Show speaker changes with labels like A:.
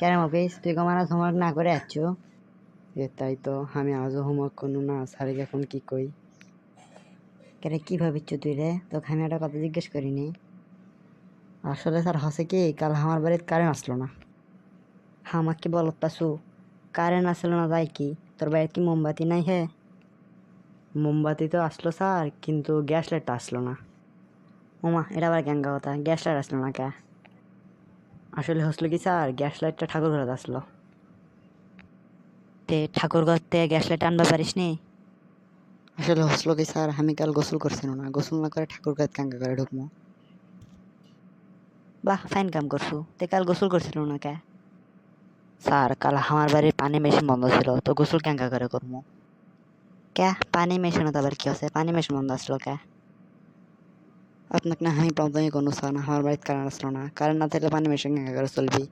A: কেন মফিস তুই কমানো হোমওয়ার্ক না করে আসছো
B: এ, তাই তো আমি আজও হোমওয়ার্ক করব না স্যারকে এখন কি কই?
A: কেরে কি ভাবিচ্ছ তুই রে? তোকে আমি একটা কথা জিজ্ঞেস করিনি। আসলে স্যার হসে কি, কাল আমার বাড়িতে কারেন্ট আসলো না। আমাকে বলত পাসু কারেন্ট আসলো না তাই কি? তোর বাড়িতে কি মোমবাতি নাই হে?
B: মোমবাতি তো আসলো স্যার, কিন্তু গ্যাস লাইটটা আসলো না।
A: ওমা, এটা আবার কেন কথা, গ্যাস লাইট আসলো না কে?
B: আসলে হসলো কি স্যার গ্যাস লাইটটা ঠাকুর ঘরে আসলো।
A: তে ঠাকুর ঘর থেকে গ্যাস লাইট আনতে পারিস নি
B: আসলে হসলো কি স্যার আমি কাল গোসল করছিল না গোসল না করে ঠাকুর ঘরে কাঙ্কা করে ঢুকবো।
A: বাহ ফাইন কাম করছু তে কাল গোসল করছিল না কে? স্যার কাল আমার বাড়ির পানি মেশিন বন্ধ ছিল তো গোসল ক্যাঙ্কা করে করব। কে? পানি মেশিন তো আবার কি আছে? পানি মেশিন বন্ধ আসলো কে?
B: আপনাকে না আমি প্রবলেমই কোনো স্যার। আমার বাড়িতে কারেন্ট আসলো না। কারেন্ট না থাকলে পানি মেশিন করে চলবি?